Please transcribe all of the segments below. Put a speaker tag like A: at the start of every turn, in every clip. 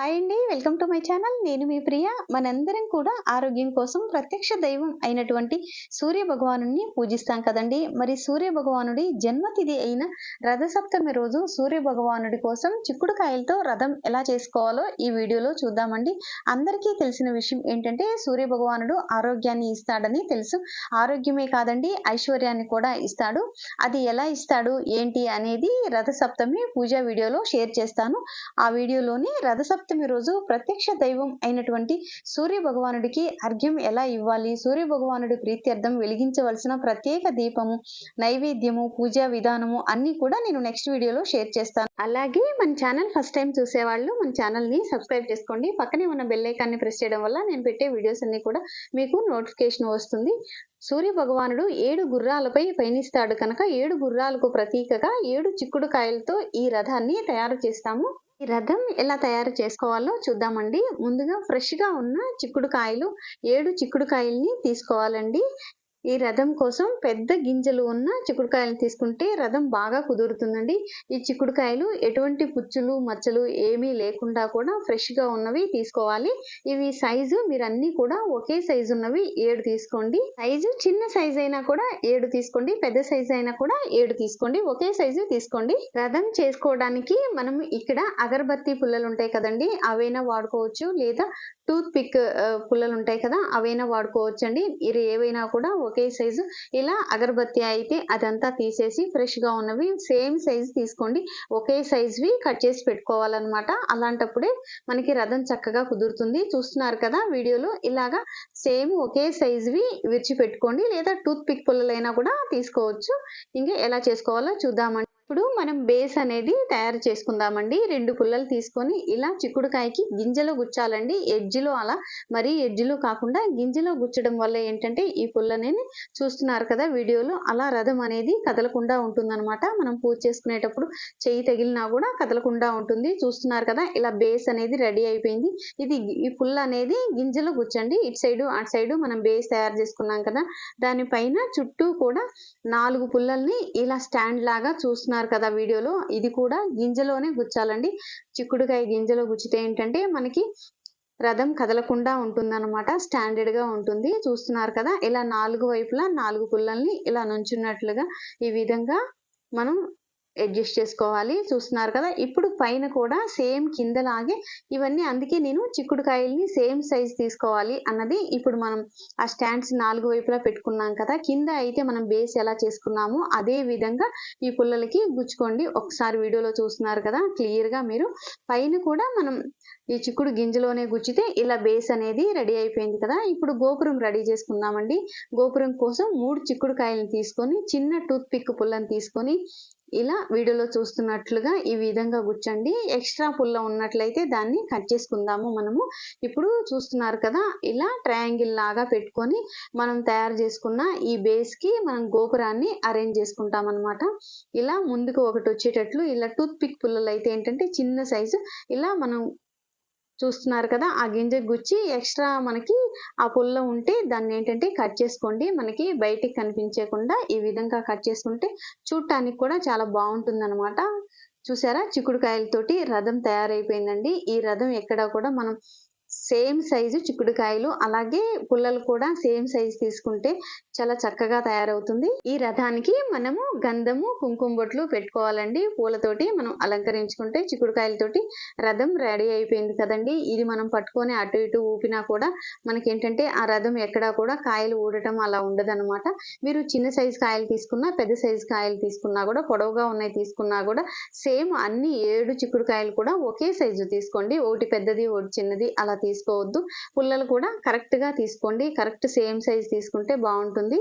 A: Hi అండి welcome to my channel. నేను మీ ప్రియ. మనందరం కూడా ఆరోగ్యం కోసం ప్రత్యక్ష దైవం అయినటువంటి సూర్య భగవాను పూజిస్తాం కదండి. మరి సూర్య భగవానుడి జన్మతిథి అయిన రథసప్తమి రోజు సూర్య భగవానుడి కోసం చిక్కుడుకాయలతో రథం ఎలా చేసుకోవాలో ఈ వీడియోలో చూద్దామండి. అందరికీ తెలిసిన విషయం ఏంటంటే సూర్య భగవానుడు ఆరోగ్యాన్ని ఇస్తాడని తెలుసు. ఆరోగ్యమే కాదండి ఐశ్వర్యాన్ని కూడా ఇస్తాడు. అది ఎలా ఇస్తాడు ఏంటి అనేది రథసప్తమి పూజా వీడియోలో షేర్ చేస్తాను. ఆ వీడియోలోని రథసప్తమి రోజు ప్రత్యక్ష దైవం అయినటువంటి సూర్య భగవానుడికి అర్ఘ్యం ఎలా ఇవ్వాలి? సూర్య భగవానుడి ప్రీత్యర్థం వెలిగించవలసిన ప్రత్యేక దీపము నైవేద్యము పూజా విధానము అన్ని కూడా నేను నెక్స్ట్ వీడియోలో షేర్ చేస్తాను. అలాగే మన ఛానల్ ఫస్ట్ టైం చూసేవాళ్ళు మన ఛానల్ని సబ్స్క్రైబ్ చేసుకోండి. పక్కనే ఉన్న బెల్ ఐకాన్ని ప్రెస్ చేయడం వల్ల నేను పెట్టే వీడియోస్ అన్ని కూడా మీకు నోటిఫికేషన్ వస్తుంది. సూర్య భగవానుడు ఏడు గుర్రాలపై పయనిస్తాడు కనుక ఏడు గుర్రాలకు ప్రతీకగా ఏడు చిక్కుడు కాయలతో ఈ రథాన్ని తయారు చేస్తాము. ఈ రథం ఎలా తయారు చేసుకోవాలో చూద్దామండి. ముందుగా ఫ్రెష్గా ఉన్న చిక్కుడు కాయలు ఏడు చిక్కుడు కాయల్ని తీసుకోవాలండి. ఈ రథం కోసం పెద్ద గింజలు ఉన్న చిక్కుడుకాయలు తీసుకుంటే రథం బాగా కుదురుతుందండి. ఈ చిక్కుడుకాయలు ఎటువంటి పుచ్చులు మచ్చలు ఏమీ లేకుండా కూడా ఫ్రెష్గా ఉన్నవి తీసుకోవాలి. ఇవి సైజు మీరు అన్నీ కూడా ఒకే సైజు ఉన్నవి ఏడు తీసుకోండి. సైజు చిన్న సైజు అయినా కూడా ఏడు తీసుకోండి. పెద్ద సైజు అయినా కూడా ఏడు తీసుకోండి. ఒకే సైజు తీసుకోండి. రథం చేసుకోవడానికి మనం ఇక్కడ అగరబత్తి పుల్లలు ఉంటాయి కదండి అవైనా వాడుకోవచ్చు. లేదా టూత్ పిక్ పుల్లలు ఉంటాయి కదా అవైనా వాడుకోవచ్చు అండి ఇవి ఏవైనా కూడా ఒకే సైజు. ఇలా అగరబత్తి అయితే అదంతా తీసేసి ఫ్రెష్గా ఉన్నవి సేమ్ సైజు తీసుకోండి. ఒకే సైజువి కట్ చేసి పెట్టుకోవాలన్నమాట. అలాంటప్పుడే మనకి రథం చక్కగా కుదురుతుంది. చూస్తున్నారు కదా వీడియోలో ఇలాగా సేమ్ ఒకే సైజువి విరిచి పెట్టుకోండి లేదా టూత్ పిక్ పుల్లలైనా కూడా తీసుకోవచ్చు. ఇంకా ఎలా చేసుకోవాలో చూద్దామండి. ఇప్పుడు మనం బేస్ అనేది తయారు చేసుకుందామండి. రెండు పుల్లలు తీసుకొని ఇలా చిక్కుడుకాయకి గింజలో గుచ్చాలండి. ఎడ్జిలో అలా మరీ ఎడ్జిలో కాకుండా గింజలో గుచ్చడం వల్ల ఏంటంటే ఈ పుల్లనేది చూస్తున్నారు కదా వీడియోలో. అలా రథం అనేది కదలకుండా ఉంటుందన్నమాట. మనం పూజ చేసుకునేటప్పుడు చెయ్యి తగిలినా కూడా కదలకుండా ఉంటుంది. చూస్తున్నారు కదా ఇలా బేస్ అనేది రెడీ అయిపోయింది. ఇది ఈ పుల్ల అనేది గింజలో గుచ్చండి. ఇటు సైడు అటు సైడు మనం బేస్ తయారు చేసుకున్నాం కదా. దానిపైన చుట్టూ కూడా నాలుగు పుల్లల్ని ఇలా స్టాండ్ లాగా చూస్తున్నారు కదా వీడియోలో ఇది కూడా గింజలోనే గుచ్చాలండి. చిక్కుడుకాయ గింజలో గుచ్చితే ఏంటంటే మనకి రథం కదలకుండా ఉంటుందన్నమాట స్టాండర్డ్గా ఉంటుంది. చూస్తున్నారు కదా ఇలా నాలుగు వైపులా నాలుగు పుల్లల్ని ఇలా నుంచున్నట్లుగా ఈ విధంగా మనం అడ్జస్ట్ చేసుకోవాలి. చూస్తున్నారు కదా? ఇప్పుడు పైన కూడా సేమ్ కిందలాగే ఇవన్నీ అందుకే నేను చిక్కుడుకాయల్ని సేమ్ సైజ్ తీసుకోవాలి అన్నది ఇప్పుడు మనం ఆ స్టాండ్స్ నాలుగు వైపులా పెట్టుకున్నాం కదా? కింద అయితే మనం బేస్ ఎలా చేసుకున్నామో అదే విధంగా ఈ పుల్లలకి గుచ్చుకోండి. ఒకసారి వీడియోలో చూస్తున్నారు కదా? క్లియర్గా మీరు. పైన కూడా మనం ఈ చిక్కుడు గింజలోనే గుచ్చితే ఇలా బేస్ అనేది రెడీ అయిపోయింది కదా? ఇప్పుడు గోపురం రెడీ చేసుకుందామండి. గోపురం కోసం మూడు చిక్కుడు కాయలను తీసుకొని చిన్న టూత్ పిక్ పుల్లని తీసుకొని ఇలా వీడియోలో చూస్తున్నట్లుగా ఈ విధంగా గుచ్చండి ఎక్స్ట్రా పుల్ల ఉన్నట్లయితే దాన్ని కట్ చేసుకుందాము మనము. ఇప్పుడు చూస్తున్నారు కదా ఇలా ట్రయాంగిల్ లాగా పెట్టుకొని మనం తయారు చేసుకున్న ఈ బేస్కి మనం గోపురాన్ని అరేంజ్ చేసుకుంటాం అనమాట ఇలా ముందుకు ఒకటి వచ్చేటట్లు ఇలా టూత్ పిక్ పుల్లలు అయితే ఏంటంటే చిన్న సైజు ఇలా మనం చూస్తున్నారు కదా ఆ గింజ గుచ్చి ఎక్స్ట్రా మనకి ఆ పుల్ల ఉంటే దాన్ని ఏంటంటే కట్ చేసుకోండి. మనకి బయటికి కనిపించకుండా ఈ విధంగా కట్ చేసుకుంటే చూడటానికి కూడా చాలా బాగుంటుంది అనమాట చూసారా? చిక్కుడుకాయలతోటి రథం తయారైపోయిందండి. ఈ రథం ఎక్కడ కూడా మనం సేమ్ సైజు చిక్కుడుకాయలు అలాగే పుల్లలు కూడా సేమ్ సైజు తీసుకుంటే చాలా చక్కగా తయారవుతుంది. ఈ రథానికి మనము గంధము కుంకుమ బొట్లు పెట్టుకోవాలండి. పూలతోటి మనం అలంకరించుకుంటే చిక్కుడుకాయలతోటి రథం రెడీ అయిపోయింది కదండి. ఇది మనం పట్టుకొని అటు ఇటు ఊపినా కూడా మనకేంటంటే ఆ రథం ఎక్కడా కూడా కాయలు ఊడటం అలా ఉండదన్నమాట. మీరు చిన్న సైజు కాయలు తీసుకున్నా పెద్ద సైజు కాయలు తీసుకున్నా కూడా పొడవుగా ఉన్నాయి తీసుకున్నా కూడా సేమ్ అన్ని ఏడు చిక్కుడుకాయలు కూడా ఒకే సైజు తీసుకోండి. ఒకటి పెద్దది ఒకటి చిన్నది అలా తీసుకోవద్దు. పుల్లలు కూడా కరెక్ట్గా తీసుకోండి. కరెక్ట్ సేమ్ సైజ్ తీసుకుంటే బాగుంటుంది.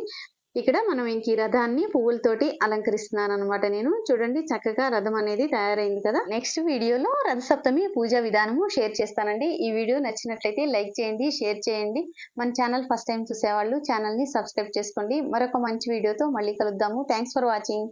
A: ఇక్కడ మనం ఇంక ఈ రథాన్ని పువ్వులతోటి అలంకరిస్తున్నాను అనమాట నేను. చూడండి చక్కగా రథం అనేది తయారైంది కదా. నెక్స్ట్ వీడియోలో రథసప్తమి పూజా విధానము షేర్ చేస్తానండి. ఈ వీడియో నచ్చినట్లయితే లైక్ చేయండి షేర్ చేయండి. మన ఛానల్ ఫస్ట్ టైం చూసేవాళ్ళు ఛానల్ని సబ్స్క్రైబ్ చేసుకోండి. మరొక మంచి వీడియోతో మళ్ళీ కలుద్దాము. Thanks for watching